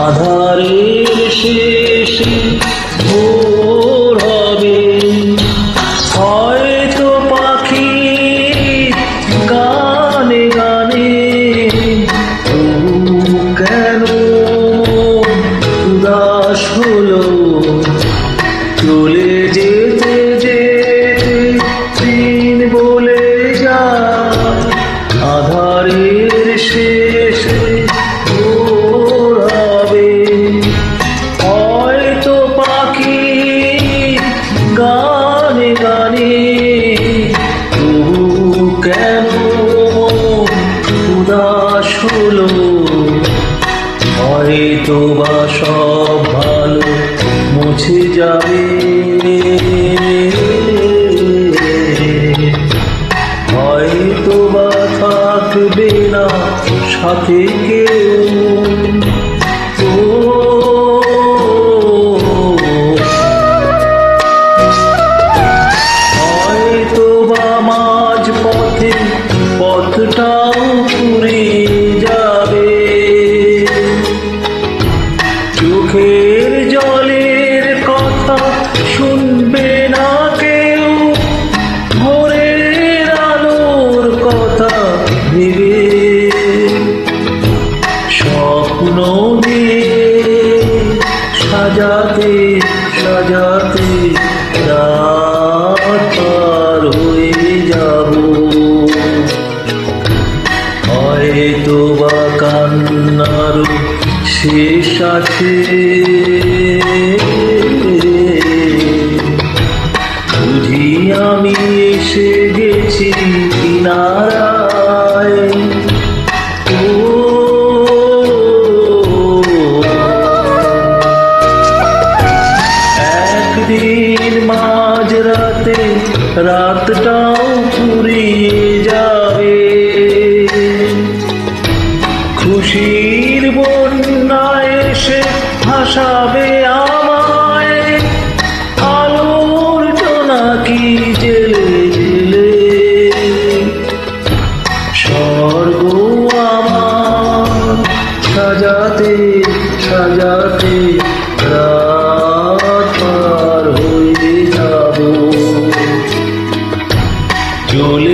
আধারের শেষে ভোর হবে। হয়তো পাখি গানে গানে কেন উদাস হলো? চলে যে সব ভালো মুছে যাবে। হয়তো বা থাকবে না সাথে সাজাতে সাজাতে রাত পার হয়ে যাব। হয়তো বা কান্নার শেষ আছে। বুঝি আমি এসে গেছি কিনারায় একদিন মাঝ রাতে রাতটাও ফুরিয়ে যাবে। খুশির বন্যায় এসে ভাসাবে আমায়। আলোর সাজাতে সাজাতে চলে যেতে